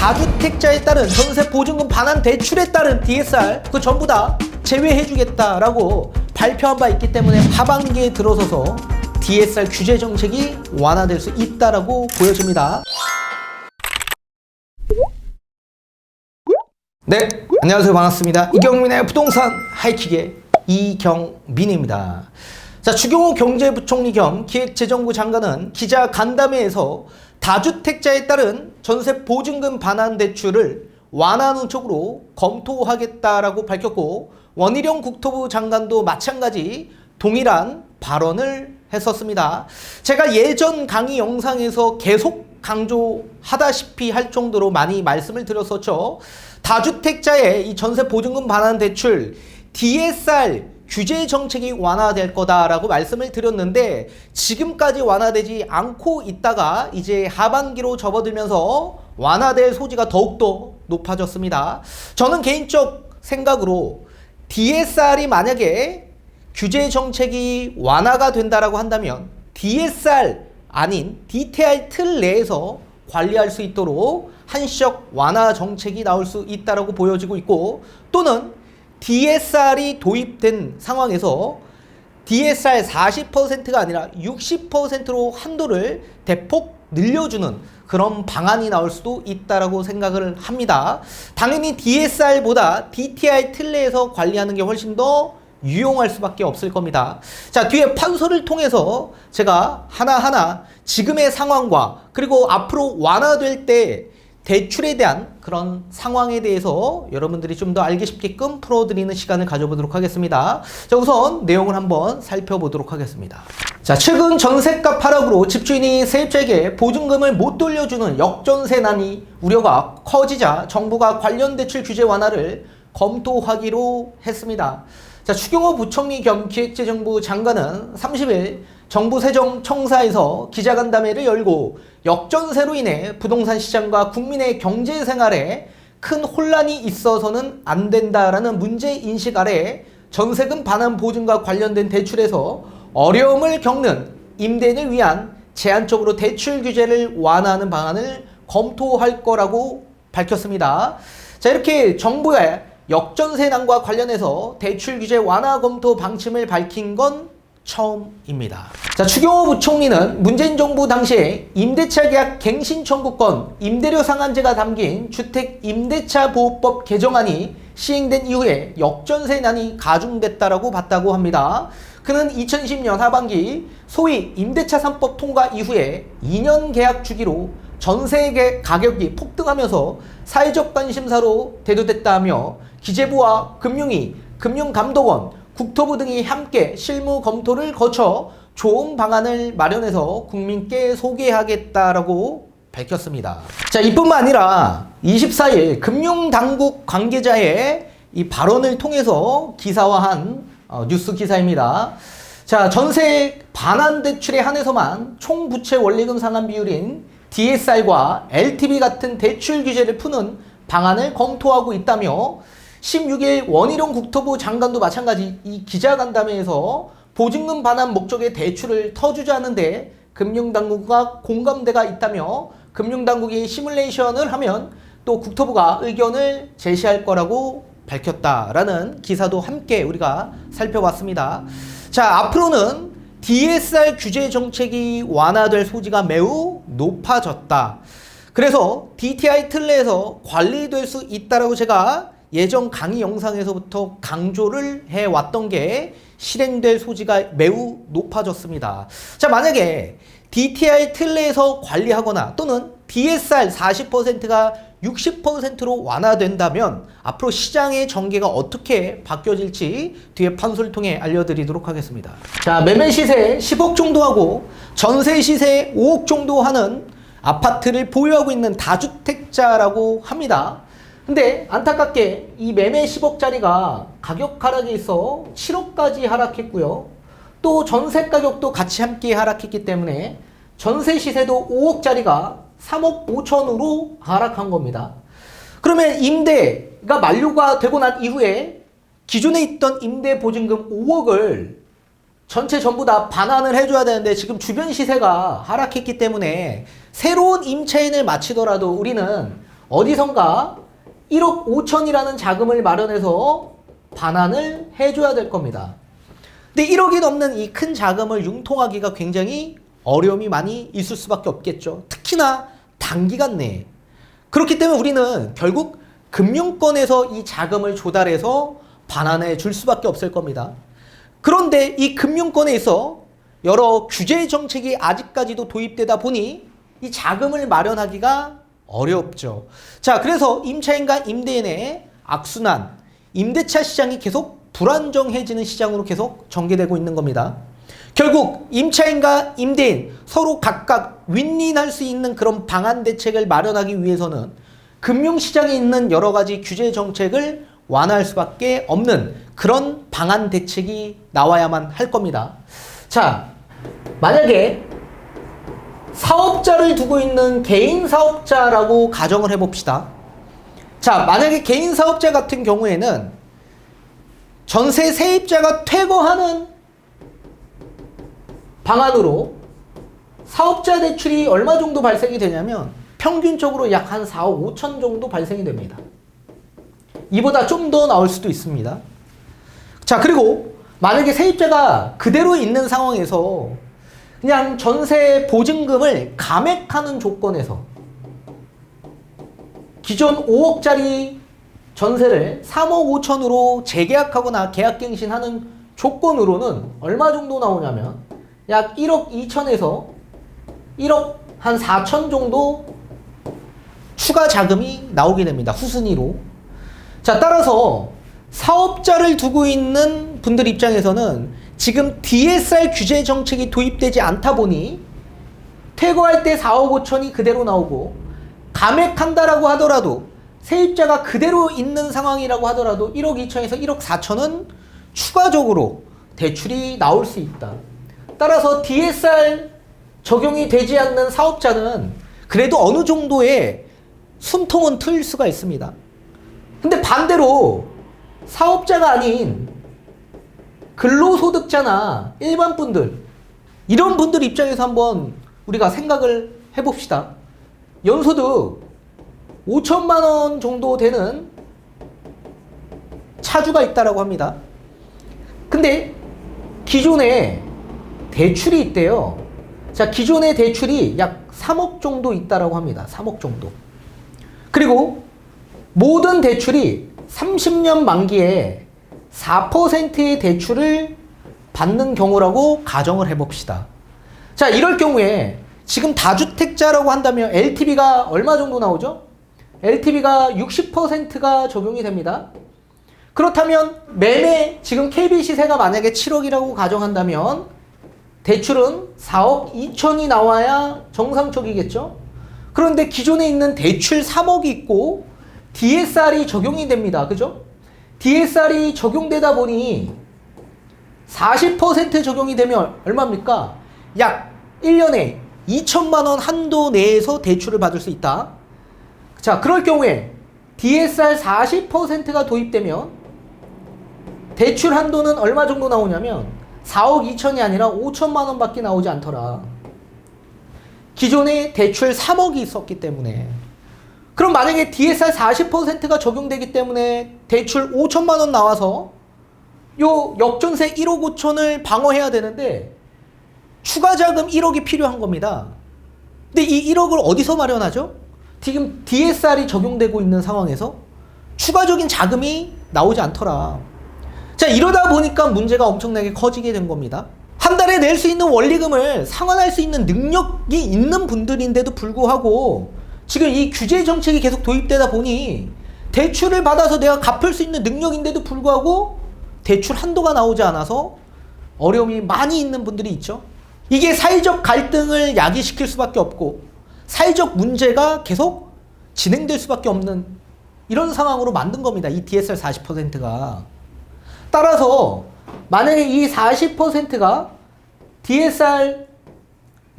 다주택자에 따른 전세 보증금 반환 대출에 따른 DSR 그 전부 다 제외해주겠다라고 발표한 바 있기 때문에 하반기에 들어서서 DSR 규제 정책이 완화될 수 있다라고 보여집니다. 네, 안녕하세요. 반갑습니다. 이경민의 부동산 하이킥의 이경민입니다. 자, 주경호 경제부총리 겸 기획재정부 장관은 기자 간담회에서 다주택자에 따른 전세 보증금 반환 대출을 완화하는 쪽으로 검토하겠다라고 밝혔고 원희룡 국토부 장관도 마찬가지 동일한 발언을 했었습니다. 제가 예전 강의 영상에서 계속 강조하다시피 할 정도로 많이 말씀을 드렸었죠. 다주택자의 이 전세 보증금 반환 대출 DSR 규제 정책이 완화될 거다라고 말씀을 드렸는데 지금까지 완화되지 않고 있다가 이제 하반기로 접어들면서 완화될 소지가 더욱더 높아졌습니다. 저는 개인적 생각으로 DSR이 만약에 규제 정책이 완화가 된다라고 한다면 DSR 아닌 DTR 틀 내에서 관리할 수 있도록 한시적 완화 정책이 나올 수 있다라고 보여지고 있고 또는 DSR이 도입된 상황에서 DSR 40%가 아니라 60%로 한도를 대폭 늘려주는 그런 방안이 나올 수도 있다라고 생각을 합니다. 당연히 DSR보다 DTR 틀 내에서 관리하는 게 훨씬 더 유용할 수밖에 없을 겁니다. 자, 뒤에 판서를 통해서 제가 하나하나 지금의 상황과 그리고 앞으로 완화될 때 대출에 대한 그런 상황에 대해서 여러분들이 좀 더 알기 쉽게끔 풀어드리는 시간을 가져보도록 하겠습니다. 자, 우선 내용을 한번 살펴보도록 하겠습니다. 자, 최근 전세값 하락으로 집주인이 세입자에게 보증금을 못 돌려주는 역전세난이 우려가 커지자 정부가 관련 대출 규제 완화를 검토하기로 했습니다. 자, 추경호 부총리 겸 기획재정부 장관은 30일 정부 세정청사에서 기자간담회를 열고 역전세로 인해 부동산 시장과 국민의 경제 생활에 큰 혼란이 있어서는 안 된다라는 문제 인식 아래 전세금 반환 보증과 관련된 대출에서 어려움을 겪는 임대인을 위한 제한적으로 대출 규제를 완화하는 방안을 검토할 거라고 밝혔습니다. 자, 이렇게 정부의 역전세난과 관련해서 대출 규제 완화 검토 방침을 밝힌 건 처음입니다. 자, 추경호 부총리는 문재인 정부 당시에 임대차 계약 갱신 청구권, 임대료 상한제가 담긴 주택 임대차 보호법 개정안이 시행된 이후에 역전세난이 가중됐다라고 봤다고 합니다. 그는 2010년 하반기 소위 임대차 3법 통과 이후에 2년 계약 주기로 전세 가격이 폭등하면서 사회적 관심사로 대두됐다며 기재부와 금융위, 금융감독원, 국토부 등이 함께 실무 검토를 거쳐 좋은 방안을 마련해서 국민께 소개하겠다라고 밝혔습니다. 자, 이뿐만 아니라 24일 금융당국 관계자의 이 발언을 통해서 기사화한 어, 뉴스 기사입니다. 자, 전세 반환 대출에 한해서만 총 부채 원리금 상환 비율인 DSR과 LTV 같은 대출 규제를 푸는 방안을 검토하고 있다며 16일 원희룡 국토부 장관도 마찬가지 이 기자간담회에서 보증금 반환 목적의 대출을 터주자는데 금융당국과 공감대가 있다며 금융당국이 시뮬레이션을 하면 또 국토부가 의견을 제시할 거라고 밝혔다라는 기사도 함께 우리가 살펴봤습니다. 자, 앞으로는 DSR 규제 정책이 완화될 소지가 매우 높아졌다. 그래서 DTI 틀 내에서 관리될 수 있다라고 제가 예전 강의 영상에서부터 강조를 해왔던 게 실행될 소지가 매우 높아졌습니다. 자, 만약에 DTI 틀 내에서 관리하거나 또는 DSR 40%가 60%로 완화된다면 앞으로 시장의 전개가 어떻게 바뀌어질지 뒤에 판소를 통해 알려드리도록 하겠습니다. 자, 매매 시세 10억 정도 하고 전세 시세 5억 정도 하는 아파트를 보유하고 있는 다주택자라고 합니다. 근데 안타깝게 이 매매 10억짜리가 가격 하락에 있어 7억까지 하락했고요. 또 전세 가격도 같이 함께 하락했기 때문에 전세 시세도 5억짜리가 3억 5천으로 하락한 겁니다. 그러면 임대가 만료가 되고 난 이후에 기존에 있던 임대 보증금 5억을 전체 전부 다 반환을 해줘야 되는데 지금 주변 시세가 하락했기 때문에 새로운 임차인을 마치더라도 우리는 어디선가 1억 5천이라는 자금을 마련해서 반환을 해줘야 될 겁니다. 근데 1억이 넘는 이 큰 자금을 융통하기가 굉장히 어려움이 많이 있을 수밖에 없겠죠. 특히나 단기간 내에. 그렇기 때문에 우리는 결국 금융권에서 이 자금을 조달해서 반환해 줄 수밖에 없을 겁니다. 그런데 이 금융권에서 여러 규제 정책이 아직까지도 도입되다 보니 이 자금을 마련하기가 어렵죠. 자, 그래서 임차인과 임대인의 악순환, 임대차 시장이 계속 불안정해지는 시장으로 계속 전개되고 있는 겁니다. 결국 임차인과 임대인 서로 각각 윈윈할 수 있는 그런 방안 대책을 마련하기 위해서는 금융시장에 있는 여러 가지 규제 정책을 완화할 수밖에 없는 그런 방안 대책이 나와야만 할 겁니다. 자, 만약에 사업자를 두고 있는 개인 사업자라고 가정을 해봅시다. 자, 만약에 개인 사업자 같은 경우에는 전세 세입자가 퇴거하는 방안으로 사업자 대출이 얼마 정도 발생이 되냐면 평균적으로 약 한 4억 5천 정도 발생이 됩니다. 이보다 좀 더 나올 수도 있습니다. 자, 그리고 만약에 세입자가 그대로 있는 상황에서 그냥 전세 보증금을 감액하는 조건에서 기존 5억짜리 전세를 3억 5천으로 재계약하거나 계약갱신하는 조건으로는 얼마 정도 나오냐면 약 1억 2천에서 1억 한 4천 정도 추가 자금이 나오게 됩니다. 후순위로. 자, 따라서 사업자를 두고 있는 분들 입장에서는 지금 DSR 규제 정책이 도입되지 않다 보니 퇴거할 때 4억 5천이 그대로 나오고 감액한다라고 하더라도 세입자가 그대로 있는 상황이라고 하더라도 1억 2천에서 1억 4천은 추가적으로 대출이 나올 수 있다. 따라서 DSR 적용이 되지 않는 사업자는 그래도 어느 정도의 숨통은 트일 수가 있습니다. 근데 반대로 사업자가 아닌 근로소득자나 일반 분들 이런 분들 입장에서 한번 우리가 생각을 해봅시다. 연소득 5천만 원 정도 되는 차주가 있다라고 합니다. 근데 기존에 대출이 있대요. 자, 기존의 대출이 약 3억 정도 있다라고 합니다. 3억 정도. 그리고 모든 대출이 30년 만기에 4%의 대출을 받는 경우라고 가정을 해봅시다. 자, 이럴 경우에 지금 다주택자라고 한다면 LTV가 얼마 정도 나오죠? LTV가 60%가 적용이 됩니다. 그렇다면 매매 지금 KB 시세가 만약에 7억이라고 가정한다면 대출은 4억 2천이 나와야 정상적이겠죠? 그런데 기존에 있는 대출 3억이 있고 DSR이 적용이 됩니다. 그죠? DSR이 적용되다 보니 40% 적용이 되면 얼마입니까? 약 1년에 2천만 원 한도 내에서 대출을 받을 수 있다. 자, 그럴 경우에 DSR 40%가 도입되면 대출 한도는 얼마 정도 나오냐면 4억 2천이 아니라 5천만 원밖에 나오지 않더라. 기존에 대출 3억이 있었기 때문에 그럼 만약에 DSR 40%가 적용되기 때문에 대출 5천만 원 나와서 요 역전세 1억 5천을 방어해야 되는데 추가 자금 1억이 필요한 겁니다. 근데 이 1억을 어디서 마련하죠? 지금 DSR이 적용되고 있는 상황에서 추가적인 자금이 나오지 않더라. 자, 이러다 보니까 문제가 엄청나게 커지게 된 겁니다. 한 달에 낼 수 있는 원리금을 상환할 수 있는 능력이 있는 분들인데도 불구하고 지금 이 규제 정책이 계속 도입되다 보니 대출을 받아서 내가 갚을 수 있는 능력인데도 불구하고 대출 한도가 나오지 않아서 어려움이 많이 있는 분들이 있죠. 이게 사회적 갈등을 야기시킬 수밖에 없고 사회적 문제가 계속 진행될 수밖에 없는 이런 상황으로 만든 겁니다. 이 DSR 40%가. 따라서 만약에 이 40%가 DSR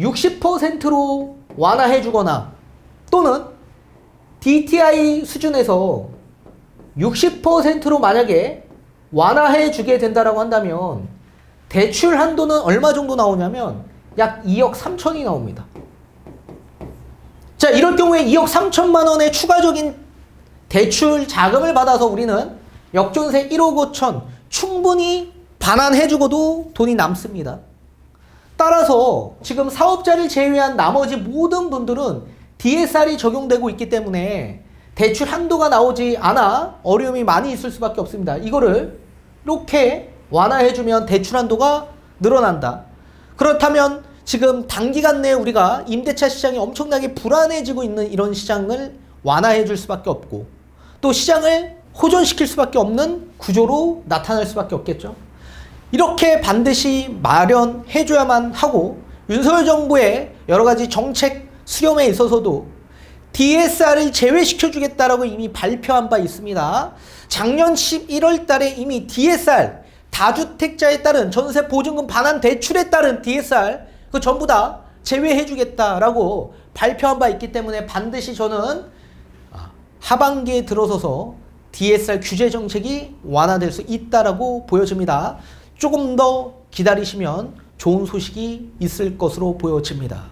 60%로 완화해 주거나 또는 DTI 수준에서 60%로 만약에 완화해 주게 된다라고 한다면 대출 한도는 얼마 정도 나오냐면 약 2억 3천이 나옵니다. 자, 이럴 경우에 2억 3천만 원의 추가적인 대출 자금을 받아서 우리는 역전세 1억 5천 충분히 반환해 주고도 돈이 남습니다. 따라서 지금 사업자를 제외한 나머지 모든 분들은 DSR이 적용되고 있기 때문에 대출 한도가 나오지 않아 어려움이 많이 있을 수밖에 없습니다. 이거를 이렇게 완화해주면 대출 한도가 늘어난다. 그렇다면 지금 단기간 내에 우리가 임대차 시장이 엄청나게 불안해지고 있는 이런 시장을 완화해 줄 수밖에 없고 또 시장을 호전시킬 수밖에 없는 구조로 나타날 수밖에 없겠죠. 이렇게 반드시 마련해 줘야만 하고 윤석열 정부의 여러 가지 정책 수렴에 있어서도 DSR을 제외시켜 주겠다라고 이미 발표한 바 있습니다. 작년 11월 달에 이미 DSR, 다주택자에 따른 전세 보증금 반환 대출에 따른 DSR, 그 전부 다 제외해 주겠다라고 발표한 바 있기 때문에 반드시 저는 아, 하반기에 들어서서 DSR 규제 정책이 완화될 수 있다라고 보여집니다. 조금 더 기다리시면 좋은 소식이 있을 것으로 보여집니다.